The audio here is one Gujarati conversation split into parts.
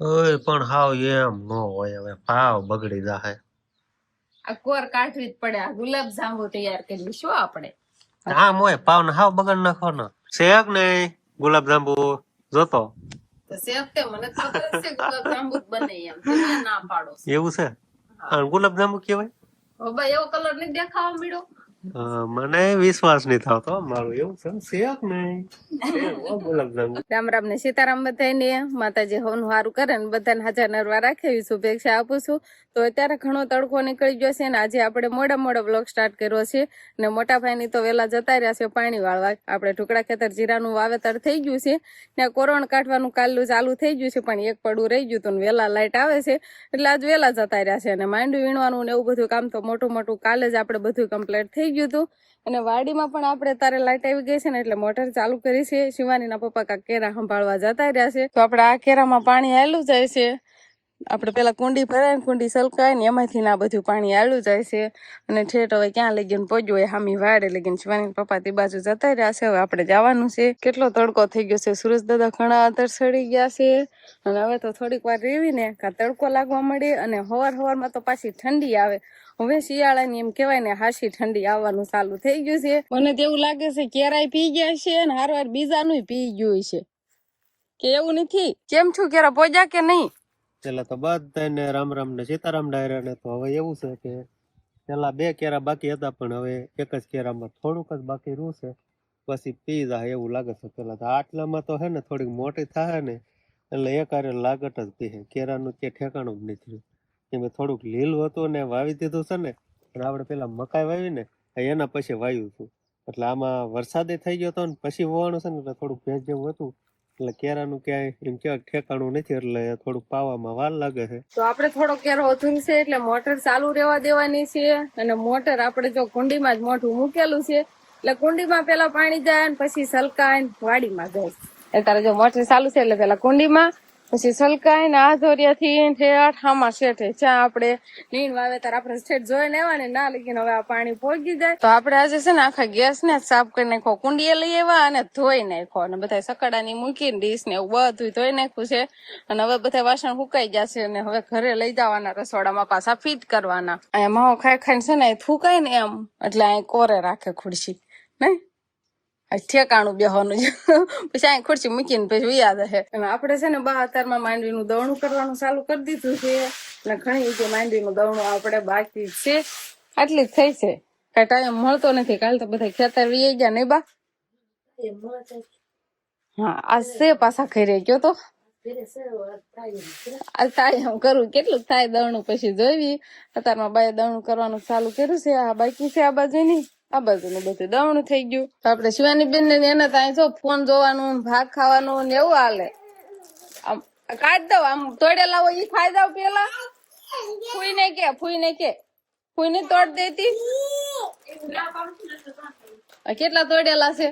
ઓય પણ હાવ એમ નો હોય હવે ભાવ બગડી જાહે. આ કોર કાઢવી જ પડે આ ગુલાબ જાંબુ તૈયાર કરી શું આપણે. હા મોય ભાવ ને હાવ બગડ નાખવાનો. શેક ને ગુલાબ જાંબુ જોતો. તો તે મને ખબર છે ગુલાબ જાંબુ બને એમ. તમે ના પાડો એવું છે? ગુલાબ જાંબુ કેવાય ભાઈ એવો કલર નહીં દેખાવા મળ્યો? મને વિશ્વાસ નહીં થતો મારું એવું સંશયક નહીં. રામ રામ ને સીતારામ બધાને માતાજી હવનું સારું કરે ને બધાને હાજર નરવા રાખેવી શુભેચ્છા આપું છું. તો અત્યારે ઘણો તડકો નીકળી ગયો છે ને આજે આપણે મોડા મોડા બ્લોગ સ્ટાર્ટ કર્યો છે ને મોટા ભાઈની તો વેલા જતા રહ્યા છે પાણી વાળવા. આપણે ઢુકડા ખેતર જીરાનું વાવેતર થઈ ગયું છે ને કોરણ કાઢવાનું કાલનું ચાલુ થઈ ગયું છે પણ એક પડું રહી ગયું હતું વેલા લાઈટ આવે છે એટલે આજ વેલા જતા રહ્યા છે અને માંડવી વીણવાનું ને એવું બધું કામ તો મોટું મોટું કાલે જ આપણે બધું કમ્પ્લીટ થઈ ગયું હતું અને વાડીમાં પણ આપણે તારે લાઇટ આવી ગઈ છે ને એટલે મોટર ચાલુ કરી છે. શિવાનીના પપ્પા કાંક કેરા સંભાળવા જતા રહ્યા છે. તો આપણે આ કેરામાં પાણી આવેલું જાય છે. આપણે પેલા કુંડી ભરાય કુંડી સલકાય ને એમાંથી ના બધું પાણી આવેલું જાય છે. અને ઠેઠ હવે ક્યાં લઈ ગયું પહોંચ્યું હોય હામી વાડે લઈ ગયું શિવાની પપ્પા તે બાજુ જતા રહ્યા છે. હવે આપણે જવાનું છે. કેટલો તડકો થઈ ગયો છે. સુરજ દાદા ઘણા અંતર સડી ગયા છે. અને હવે તો થોડીક વાર રેવીને કા તડકો લાગવા મળે અને હવાર હવારમાં તો પાછી ઠંડી આવે. હવે શિયાળાની એમ કહેવાય ને હાશી ઠંડી આવવાનું ચાલુ થઈ ગયું છે. મને તો એવું લાગે છે કેરાય પી ગયા છે અને હારવાર બીજાનું પી ગયું છે. કે એવું નથી? કેમ છું કેરા પોજા કે નહીં? પેલા તો બધાને રામ રામ ને સીતારામ ડાયરા ને તો હવે એવું છે કે પેલા બે કેરા બાકી હતા પણ હવે એક જ કેરામાં થોડુંક જ બાકી રહ્યું છે. પછી પી જાય એવું લાગે છે પેલા તો આટલામાં તો હે ને થોડીક મોટી થાય ને એટલે એક લાગટ જ પીહે કેરાનું કે ઠેકાણું નથી રહ્યું. કેમ મેં થોડુંક લીલું હતું ને વાવી દીધું છે ને પણ આપણે પેલા મકાઈ વાવી ને એના પછી વાવ્યું હતું એટલે આમાં વરસાદે થઈ ગયો હતો ને, પછી વવાણું છે ને, એટલે થોડુંક ભેજ જેવું હતું. એટલે કેરાનું ક્યાંય એમ કેવાય ઠેકાણું નથી, એટલે થોડુંક પાવામાં વાર લાગે છે. તો આપણે થોડો કેરો અધૂરું છે, એટલે મોટર ચાલુ રહેવા દેવાની છે, અને મોટર આપણે જો કુંડીમાં જ મોઢું મૂકેલું છે, એટલે કુંડીમાં પેલા પાણી જાય ને પછી સલકાય વાડીમાં જાય. અત્યારે જો મોટર ચાલુ છે, એટલે પેલા કુંડીમાં પછી સલકાઈ ને આધોરિયાથી ઠેઠ હામાં શેઠે જ્યાં આપણે નીણ વાવેતર આપણે શેઠ જોઈને આવવા ના લગીને હવે આ પાણી પોગી જાય. તો આપણે આજે છે ને આખા ગેસ ને સાફ કરી નાખો, કુંડીએ લઈ આવ્યા અને ધોઈ નાખો. અને બધા સકડાની મૂકીને, ડીશ ને એવું બધું ધોઈ નાખ્યું છે. અને હવે બધા વાસણ સુકાઈ ગયા છે અને હવે ઘરે લઈ જવાના રસોડામાં પાછા ફીટ કરવાના. અહીંયા માવો ખાઈ ખાઈને છે ને એ થૂકાય ને એમ, એટલે અહીં કોરે રાખે ખુરશી. નહીં? ઠેકાણું બેહવાનું છે. પછી અહીં ખુરશી મૂકીને પછી યાદ હે. અને આપણે છે ને બા અત્યારમાં માંડવીનું દવણું કરવાનું ચાલુ કરી દીધું છે. અને ઘણી જે માંડવીનું દવણું આપણે બાકી છે. આટલી જ થઈ છે. કઈ ટાઈમ મળતો નથી. કાલ તો બધા ખેતર વી ગયા નહીં બા? હા, આ છે પાછા ઘરે ગયો તો. થાય એમ કરવું કેટલું થાય દવણું? પછી જોઈવી અત્યારમાં બાય દવણું કરવાનું ચાલુ કર્યું છે. આ બાકી છે આ બાજુ ની આ બધું નું બધું દવણું થઈ ગયું. આપડે શિવાની બેન ને એને ત્યાં જો ફોન જોવાનું ભાગ ખાવાનું ને એવું હાલે. આમ કાઢ દઉં, આમ તોડેલા હોય ઈ ખાઈ જાવ પેલા. ફૂઈ ને કે ફૂઈ ને કે. ફૂઈ ને તોડ દેતી. કેટલા તોડેલા છે?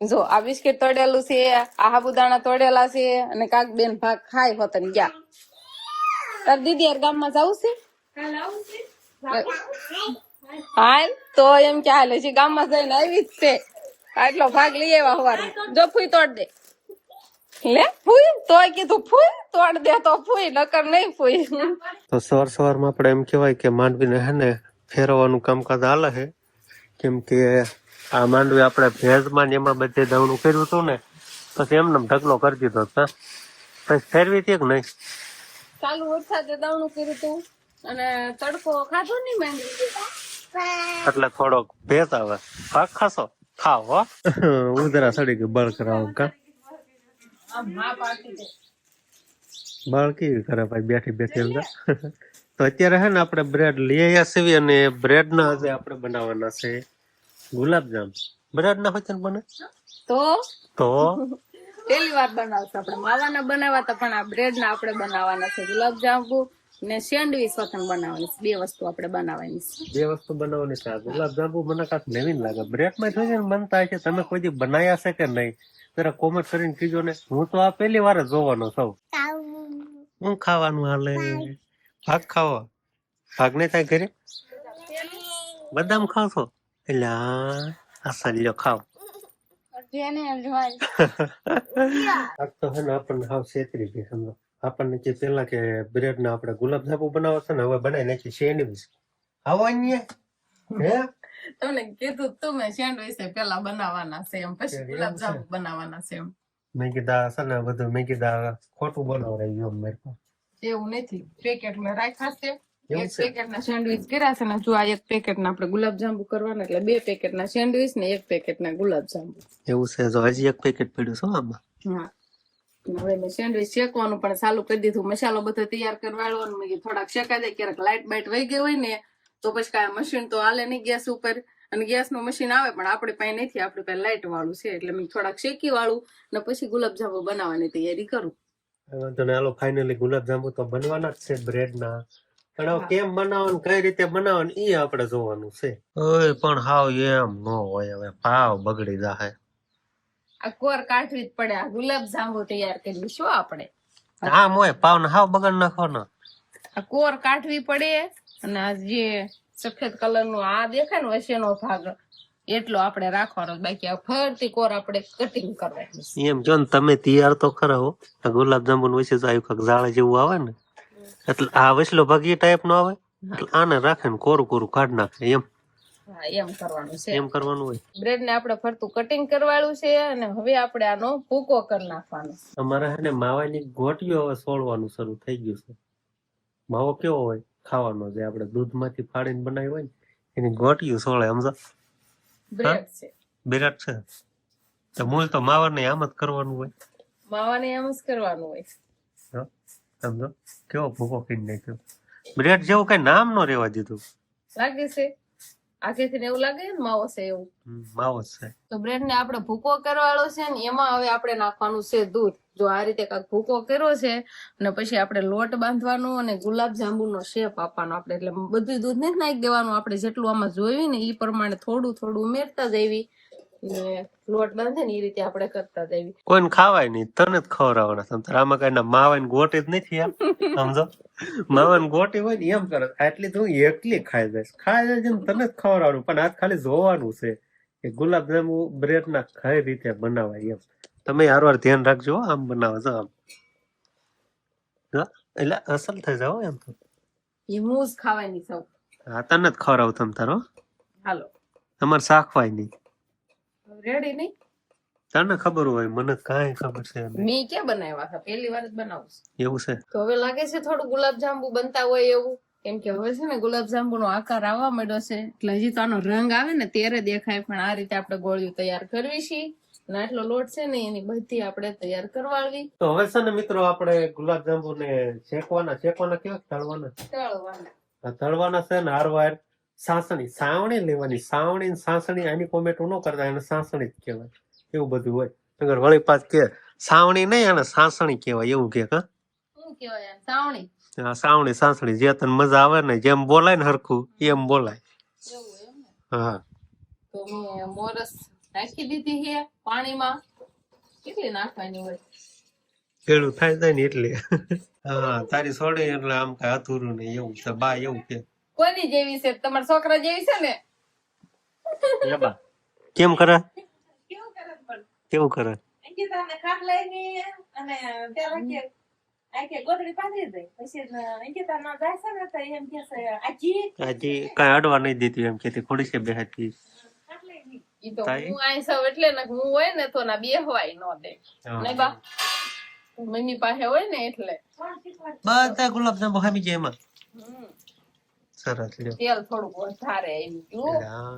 જો આ બિસ્કિટ તોડેલું છે, આ સાબુદાણા તોડેલા છે અને કાક બેન ભાગ ખાય હોતન ગયા. તાર દીદી યાર ગામમાં જવું છે. હાલ તો એમ કે હાલે છે ગામમાં જઈને આવી જ છે આટલો ભાગ લઈ આવ્યા હવારમાં જો ફૂઈ તોડ દે. લે ફૂઈ? તોય કીધું ફૂઈ? તોડ દે તો ફૂઈ નકર નહીં ફૂઈ. તો સવાર સવારમાં આપણે એમ કહેવાય કે માંડવીને હે ને ફેરવવાનું કામકાજ હાલે છે. કેમ કે આ માંડવી આપણે ભેજમાં ને એમાં બધે દવણું કર્યું હતું ને પછી એમને એમ ઢગલો કરી દીધો હતો. પછી ફેરવી હતી કે નહીં? ચાલુ વરસાદે દવણું કર્યું તું અને તડકો ખાધો નહીં માંગી એટલે થોડોક ભેજ આવે. ભાગ ખાશો. ખાવ હો. ઉધરા સડી ગઈ બળ કરાવો કા. બળ કેવી કરે ભાઈ બેઠી બેઠી અંદર? તો અત્યારે હે ને આપણે બ્રેડ લઈ આવ્યા છીએ અને બ્રેડ ના આજે આપણે બનાવવાના છે ગુલાબજામ. બ્રેડ ના હોય છે ને બને? તો? તો? પહેલી વાર બનાવશું આપણે. માવાના બનાવવા હતા પણ આ બ્રેડ ના આપણે બનાવવાના છે ગુલાબજાંબુ. ને સેન્ડવીચ વતન બનાવવાની છે. બે વસ્તુ આપણે બનાવવાની છે. બે વસ્તુ બનાવવાની છે ગુલાબજાંબુ મને કાંઈક નવીન લાગે. બ્રેકમાં જોઈએ ને બનતા છે તમે કોઈ દી બનાયા છે કે નહીં. જરા કોમેન્ટ કરીને કીજો ને. હું તો આ પહેલી વાર જોવાનો છું. હું ખાવાનું હાલે? ભાગ ખાવો? ભાગ ને થાય ઘરે? બદામ ખાવ છો? એટલે આ સલ્યો ખાવ. તો હે ને આપણને હાવ છેતરી ગઈ સમજો. આપણને જે પેલા કે બ્રેડ ના આપણે ગુલાબજાંબુ બનાવો છે ને હવે બનાવી નાખી સેન્ડવિચ. આવો અહીંયા. હે? તમને કીધું તું મેં સેન્ડવિચ પેલા બનાવવાના છે એમ પછી? ગુલાબજાંબુ બનાવવાના છે એમ. મેં કીધા છે ને બધું મેં કીધા ખોટું બનાવ ગયું મારી એવું નથી. પેકેટ મેં રાખ્યા છે. એક પેકેટ ના સેન્ડવિચ કર્યા છે ને જો આ એક પેકેટ ના આપણે ગુલાબજાંબુ કરવાના એટલે બે પેકેટ ના સેન્ડવિચ ને એક પેકેટ ના ગુલાબજાંબુ. એવું છે જો હજી એક પેકેટ પડ્યું છે આમાં. હા. હવે મેં સેન્ડવિચ શેકવાનું પણ ચાલુ કરી દીધું. મસાલો બધો તૈયાર કરવાડો મેં કીધું થોડાક શેકાઈ જાય. ક્યારેક લાઇટ બાઇટ વહી ગઈ હોય ને તો પછી કાંઈ મશીન તો હાલે નહીં ગેસ ઉપર. અને ગેસનું મશીન આવે પણ આપણે પાસે નથી. આપણે પાસે લાઇટ વાળું છે. એટલે મેં થોડાક શેકી વાળું ને પછી ગુલાબજાંબુ બનાવવાની તૈયારી કરું. વાંધો નહીં, હાલો ફાઇનલી ગુલાબજાંબુ તો બનવાના જ છે બ્રેડ ના પણ હવે કેમ બનાવવાનું કઈ રીતે બનાવવાનું એ આપણે જોવાનું છે. ઓય પણ હાવ એમ નો હોય. હવે ભાવ બગડી જાય આ કોર કાઢવી જ પડે. આ ગુલાબજાંબુ તૈયાર કરી શું આપણે. આમ હોય પાવ ને હાવ બગડ નાખવાનો. આ કોર કાઢવી પડે અને આ જે સફેદ કલરનું આ દેખાય ને વચ્ચેનો ભાગ એટલો આપણે રાખવાનો. બાકી આ ફરતી કોર આપણે કટિંગ કરવાની એમ જો ને તમે તૈયાર તો ખરા હો. આ ગુલાબજાંબુ વિશે તો આવ્યું કાંઈક ઝાડ જેવું આવે ને. એટલે આ વસલો ભાગ એ ટાઈપ નો આવે. એટલે આને રાખે ને કોરું કોરું કાઢ નાખે એમ. હા એમ કરવાનું છે. એમ કરવાનું હોય. બ્રેડ ને આપણે ફરતું કટિંગ કરવાનું છે અને હવે આપણે આનો ભૂકો કરી નાખવાનો. અમારે હે ને માવાની ગોટીઓ હવે સોળવાનું શરૂ થઈ ગયું છે. માવો કેવો હોય? ખાવાનો જે આપણે દૂધમાંથી ફાડીને બનાવી હોય ને એની ગોટીઓ સોળે સમજો? બ્રેડ છે. બ્રેડ છે. તો મૂળ તો માવાને આમ જ કરવાનું હોય. માવાને એમ જ કરવાનું હોય. સમજો? કેવો ભૂકો કરી નાખ્યો? બ્રેડ જેવું કઈ નામ નો રેવા દીધું. લાગે છે. આગેથી ને એવું લાગે ને માવો છે એવું? માવો છે. તો બ્રેડ ને આપણે ભૂકો કરવાળો છે ને એમાં હવે આપણે નાખવાનું છે દૂધ. જો આ રીતે કાંક ભૂકો કર્યો છે અને પછી આપણે લોટ બાંધવાનો અને ગુલાબ જાંબુનો શેપ આપવાનો. આપણે એટલે બધું દૂધ નથી નાખી દેવાનું. આપણે જેટલું આમાં જોયું ને એ પ્રમાણે થોડું થોડું ઉમેરતા જઈવી ને લોટ બાંધે ને એ રીતે આપણે કરતા જઈવી કોઈને ખાવાય નહીં તને જ ખવડાવવાના તમ આમાં કઈ ના માવાની ગોટે જ નથી આ સમજો? માવાની ગોટી હોય ને એમ કરે. આટલી તું એકલી ખાઈ જઈશ. ખાઈ છે ને તને જ ખવડાવવાનું પણ આજ ખાલી જોવાનું છે કે ગુલાબજાંબુ બ્રેડ ના કઈ રીતે બનાવાય એમ. તમે હારવાર ધ્યાન રાખજો આમ બનાવો છો આમ. એટલે અસલ થઈ જાવ એમ તો. એ હું જ ખાવાની સૌ હા તને જ ખવડાવું તમ તારો હાલો. તમારે શાખવાય નહીં. રેડી નહીં? તને ખબર હોય મને કાંઈ ખબર છે મેં ક્યાં બનાવ્યા હતા? પહેલી વાર જ બનાવું એવું છે? તો હવે લાગે છે થોડું ગુલાબજાંબુ બનતા હોય એવું. કેમ કે હવે છે ને ગુલાબજાંબુ નો આકાર આવવા માંડ્યો છે. એટલે હજી તો આનો રંગ આવે ને ત્યારે દેખાય. પણ આ રીતે આપણે ગોળીઓ તૈયાર કરવી છે અને આટલો લોટ છે ને એની બધી આપણે તૈયાર કરવાની તો હવે છે ને મિત્રો આપણે ગુલાબજાંબુ ને શેકવાના. શેકવાના કેવા તળવાના? તળવાના. તળવાના છે ને હારવાર સાસણી સાવણી લેવાની. સાવણી સાસણી આની કોમેટો ન કરતા એને સાસણી જ કહેવાય. એવું બધું હોય. અગર વળી પાછ કે સાવણી નહીં અને સાસણી કહેવાય. એવું કે હા? શું સાવણી? સાવણી સાસણી. જે તને મજા આવે ને જેમ બોલાય ને હરખું એમ બોલાય. ને? હા. તો મેં મોરસ નાખી દીધી છે પાણીમાં. કેટલી નાખવાની હોય? પેલું થાય ને એટલે. હા તારી છોડી એટલે આમ કઈ અધૂરું નહીં. એવું છે. બા એવું કે. કોની જેવી છે? તમારા છોકરા જેવી છે ને? કેમ કરે? કેવું કરે પણ? કેવું કરે? અંકિતાને ખાટલાની અને પેલા કે આ કે ગોદડી પાથરી દે. પછી અંકિતા જાય છે ને તો એમ કે છે આજી. હજી કઈ અડવા નહીં દીધી એમ કે ખોડી છે બે હાથી ઈ તો હું આઈ સૌ એટલે ને હું હોય ને તો ના બેહવાય ન દે. નહીં બા મમ્મી પાસે હોય ને એટલે. બધા ગુલાબ ખામી જાય એમાં. સરસ લ્યો. તેલ થોડુંક વધારે એમ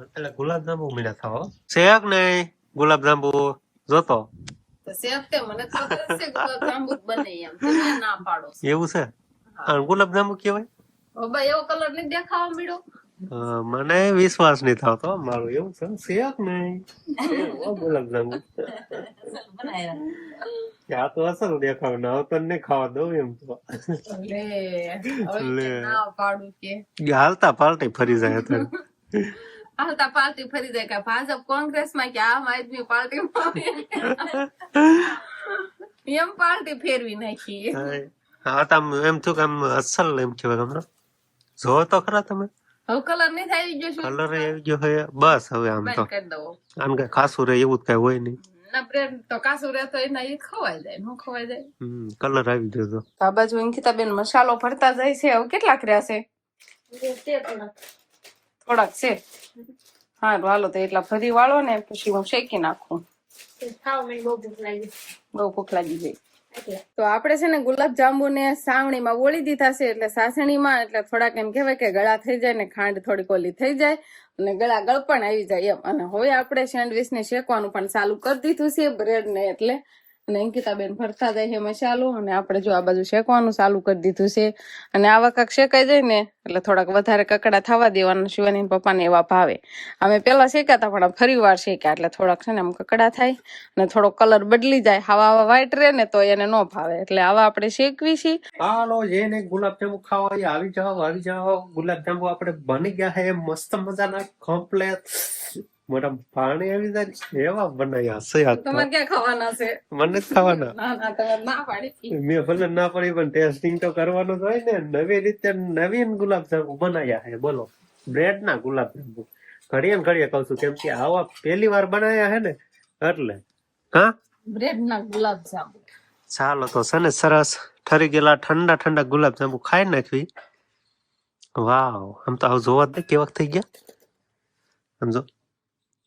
એટલે ગુલાબજાંબુ મીઠા ખાવ શેક નહીં ગુલાબજાંબુ જોતો. ના. એવું છે? ગુલાબજાંબુ કેવાય એવો કલર નહીં દેખાવા મળ્યો? મને વિશ્વાસ નહીં થતો મારું. એવું છે? શેક નહીં. ગુલાબજાંબુ. આ તો અસલ દેખાવ ના હવે તને ખાવા દઉં એમ તો. લે કે હાલતા પાલટી ફરી જાય અત્યારે હાલતા પાર્ટી ફરી જાય કે ભાજપ કોંગ્રેસમાં કે આમ આદમી પાર્ટી એમ પાર્ટી ફેરવી નાખી. હા તો આમ એમ થયું કે આમ અસલ એમ કહેવાય તમને. જો તો ખરા તમે. હવે કલર નહીં થાય આવી ગયો શું? કલર આવી ગયો હવે બસ હવે આમ તો. આમ કઈ ખાસું રહે એવું જ કઈ હોય નહીં. ના બ્રેડ તો એના એ ખવાઈ જાય નો ખવાઈ જાય હમ કલર આવી ગયો તો આ બાજુ અંકિતાબેન મસાલો ભરતા જાય છે હવે કેટલાક રહ્યા છે તે થોડાક. છે હા હાલો તો એટલા ફરી વાળો ને પછી હું શેકી નાખું બહુ ભૂખ લાગી ગઈ તો આપણે છે ને ગુલાબ જાંબુ ને સાવણીમાં ઓળી દીધા છે એટલે સાસણીમાં એટલે થોડાક એમ કહેવાય કે ગળા થઈ જાય ને ખાંડ થોડીક ઓલી થઈ જાય અને ગળા ગળપણ આવી જાય એમ. અને હવે આપણે સેન્ડવીચ ને શેકવાનું પણ ચાલુ કરી દીધું છે બ્રેડ ને એટલે અને અંકિતાબેન ફરતા જાય છે મસાલો અને આપણે જો આ બાજુ શેકવાનું ચાલુ કરી દીધું છે. અને આવા કાંક શેકાઈ જાય ને એટલે થોડાક વધારે કકડા થવા દેવાના શિવાની પપ્પાને એવા ભાવે. અમે પેલા શેક્યા હતા પણ ફરી વાર શેક્યા એટલે થોડાક છે ને આમ કકડા થાય અને થોડો કલર બદલી જાય. હવા હવા વ્હાઈટ રહે ને તો એને ન ભાવે. એટલે આવા આપણે શેકવી છીએ. હાલો, જેને ગુલાબજાંબુ ખાવા આવી જાઓ આવી જાઓ. ગુલાબજાંબુ આપણે બની ગયા છે. મસ્ત મજાના કમ્પ્લેટ મોટા પાણી આવી જાય એવા બનાવ્યા છે તમારે ક્યાં ખાવાના છે મને જ ખાવાના ના ના તમે ના પાડી મેં ભલે ના પડી પણ ટેસ્ટિંગ તો કરવાનું જ હોય ને નવી રીતે નવીન ગુલાબજાંબુ બનાવ્યા છે બોલો બ્રેડ ના ગુલાબજાંબુ ઘડીએ ને ઘડીએ કહું છું કેમ કે આવા પહેલી વાર બનાવ્યા છે ને એટલે હા બ્રેડ ના ગુલાબ જાંબુ ચાલો તો છે ને સરસ ઠરી ગયેલા ઠંડા ઠંડા ગુલાબજાંબુ ખાઈ નાખવી વાવ આમ તો આવું જોવા જ દે કેવાક થઈ ગયા સમજો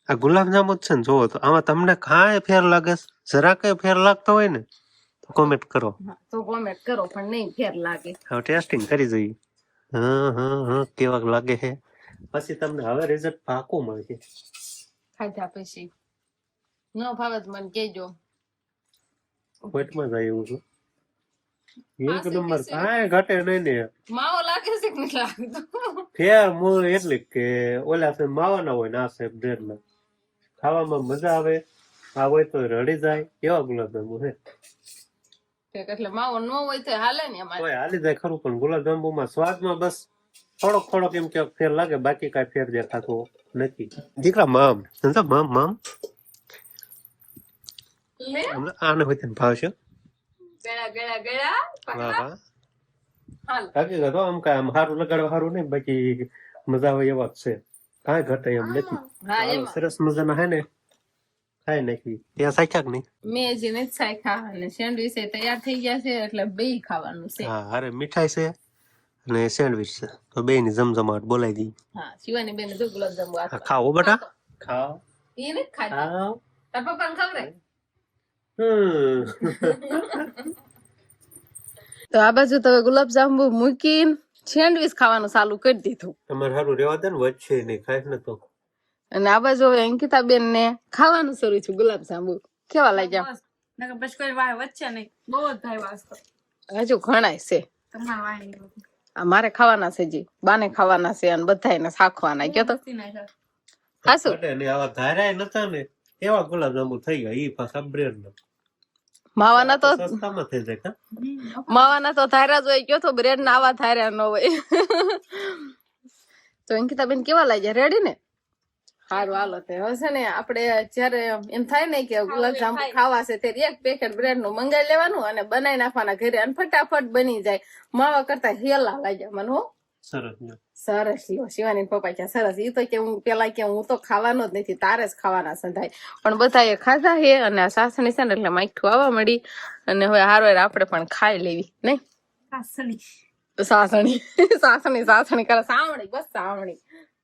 આ ગુલાબજાંબુ જ છે ને જોવો તો આમાં તમને કાંઈ ફેર લાગે? જરા કઈ ફેર લાગતો હોય ને તો કોમેન્ટ કરો. તો કોમેન્ટ કરો પણ નહીં ફેર લાગે. હવે ટેસ્ટિંગ કરી જોઈએ. હા હા હા કેવા લાગે છે પછી તમને હવે રિઝલ્ટ પાકું મળશે. ખાધા પછી. ન ભાવે તો મને કહેજો. પેટમાં જાય એવું છું. એક પાસે નંબર કાંઈ ઘટે નહીં ને. માવો લાગે છે કે નહીં લાગતો? ફેર મૂળ એટલી કે ઓલા છે માવાના હોય ને આ છે બ્રેડ ના ખાવામાં મજા આવે આ હોય તો રડી જાય એવા ગુલાબજાંબુ છે. એટલે માવો ન હોય તો હાલે ને એમાં. હાલી જાય ખરું પણ ગુલાબજાંબુ માં સ્વાદમાં બસ થોડોક થોડોક એમ કે ફેર લાગે બાકી કઈ ફેર દેખાતો નથી. દીકરા મામ. સમજો મામ મામ? આને હોય તેને ભાવશે ગળા ગળા ગળા વાહ વાહ. હકીકત આમ કાંઈ આમ સારું લગાડવા સારું નહીં બાકી મજા આવે એવા જ છે. કાંઈ ઘટે એમ નથી. સરસ મજાના હે ને? ખાઈ નાખી ત્યાં સાખ્યા કે નહીં? મેં હજી નથી શાખ્યા અને સેન્ડવીચ એ તૈયાર થઈ ગયા છે એટલે બે ખાવાનું છે. હા અરે મીઠાઈ છે અને સેન્ડવિચ છે. તો બે ની જમજમાટ બોલાવી દી હા શિવાની બેન જો ગુલાબ જાંબુ આ ખાઓ બેટા. ખાઓ. એ નથી ખાતા. ખાઓ. તાર પપ્પાને ખવડાય હમ. તો આ બાજુ તમે ગુલાબ જાંબુ મૂકીને સેન્ડવીચ ખાવાનું ચાલુ કરી દીધું. તમારે સારું રેવા દે ને વચ્ચે નહીં ખાય ને તો. અને આ બાજુ હવે અંકિતા બેન ને ખાવાનું શરૂ છે ગુલાબ જાંબુ. કેવા લાગ્યા? નકર પછી કોઈ વાય વચ્ચે નહીં. બહુ જ વાસ્તો હજુ ઘણાય છે. તમારે વાય મારે ખાવાના છે જી. બાને ખાવાના છે અને બધાને શાખવાના કયો તો હાસુ આવા ધારાય નતા ને એવા ગુલાબજાંબુ થઈ ગયા ઈ પાછા બ્રેડ માવાના તો સસ્તામાં થઈ જાય માવાના તો થાયરા જ હોય કયો તો બ્રેડ ના આવા થાયરા ન હોય. તો અંકિતા બેન કેવા લાગ્યા? રેડી ને? સારું હાલો તે હશે ને આપણે જયારે એમ થાય ને કે ગુલાબજાંબુ ખાવા છે ત્યારે એક પેકેટ બ્રેડનું મંગાવી લેવાનું અને બનાવી નાખવાના ઘરે અને ફટાફટ બની જાય. માવા કરતા હેલા લાગ્યા મને હો. સરસ સરસ લ્યો શિવાની પપ્પા કે સરસ એ તો કે હું પેલા કે હું તો ખાવાનો જ નથી તારે જ ખાવાના સંધાય પણ બધા એ ખાધા હે અને આ સાસણી છે ને એટલે માઠું આવવા મળી અને હવે હારો આપણે પણ ખાઈ લેવી નહીં સાસણી સાસણી સાસણી સાસણી કરે સાવણી બસ સાવણી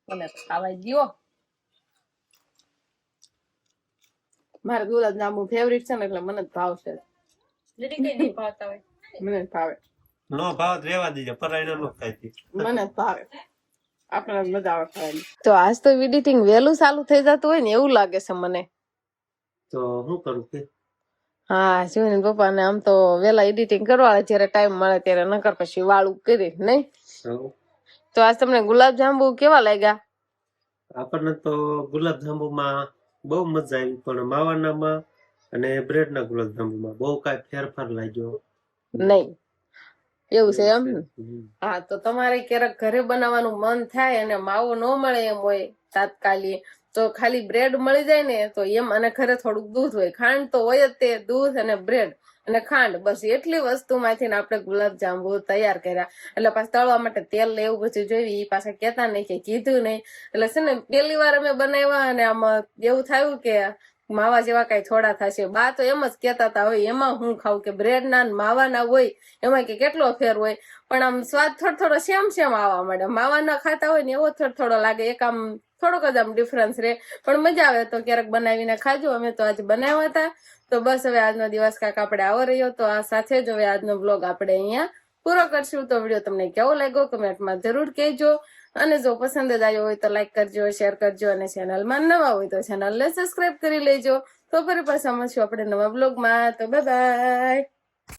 મને ખાવાય ખાવા દ્યો મારે ગુલાબ જાંબુ ફેવરિટ છે ને એટલે મને જ ભાવશે જરી કઈ નહીં ભાવતા હોય મને જ ભાવે નો ભાવ રેવા દેજો પરાઈને નો ખાઈ મને ભાવે આપણે મજા આવે ખાવાની તો આજ તો એડિટિંગ વહેલું ચાલુ થઈ જતું હોય ને એવું લાગે છે મને. તો શું કરું કે? હા શિવાની પપ્પા ને આમ તો વેલા એડિટિંગ કરવા જયારે ટાઈમ મળે ત્યારે નકર પછી વાળું કરી નહીં. તો આજ તમને ગુલાબ જાંબુ કેવા લાગ્યા? આપણને તો ગુલાબ જાંબુમાં બહુ મજા આવી પણ માવાનામાં અને બ્રેડના ગુલાબજાંબુમાં બહુ કાંઈ ફેરફાર લાગ્યો. નહીં. એવું છે એમ? હા તો તમારે ક્યારેક ઘરે બનાવવાનું મન થાય અને માવો ન મળે એમ હોય તાત્કાલિક તો ખાલી બ્રેડ મળી જાય ને તો એમ અને ઘરે થોડુંક દૂધ હોય. ખાંડ તો હોય જ તે દૂધ અને બ્રેડ અને ખાંડ. બસ એટલી વસ્તુમાંથી ને આપણે ગુલાબ જાંબુ તૈયાર કર્યા. એટલે પાછા તળવા માટે તેલ ને એવું બધું જોયું. એ પાછા કેતા નહીં કે કીધું નહીં. એટલે છે ને પહેલી વાર અમે બનાવ્યા અને આમાં એવું થયું કે માવા જેવા કઈ થોડા થશે. બા તો એમ જ કેતા હતા હોય એમાં હું ખાવ કે બ્રેડ ના માવાના હોય, એમાં કે કેટલો ફેર હોય? પણ આમ સ્વાદ થોડો થોડો સેમ સેમ આવવા માંડે માવાના ખાતા હોય ને એવો થોડો થોડો લાગે, એક આમ થોડોક જ આમ ડિફરન્સ રહે. પણ મજા આવે તો ક્યારેક બનાવીને ખાજો. અમે તો આજે બનાવ્યા હતા. તો બસ હવે આજનો દિવસ કાંક આપણે આવો રહ્યો. તો આ સાથે જ હવે આજનો બ્લોગ આપણે અહીંયા પૂરો કરશું. તો વીડિયો તમને કેવો લાગ્યો? કમેન્ટમાં જરૂર કહેજો. અને જો પસંદ જ આવ્યો હોય તો લાઈક કરજો શેર કરજો અને ચેનલમાં નવા હોય તો ચેનલને સબસ્ક્રાઇબ કરી લેજો. તો ફરી પાછા મળશું આપણે નવા બ્લોગમાં તો બાય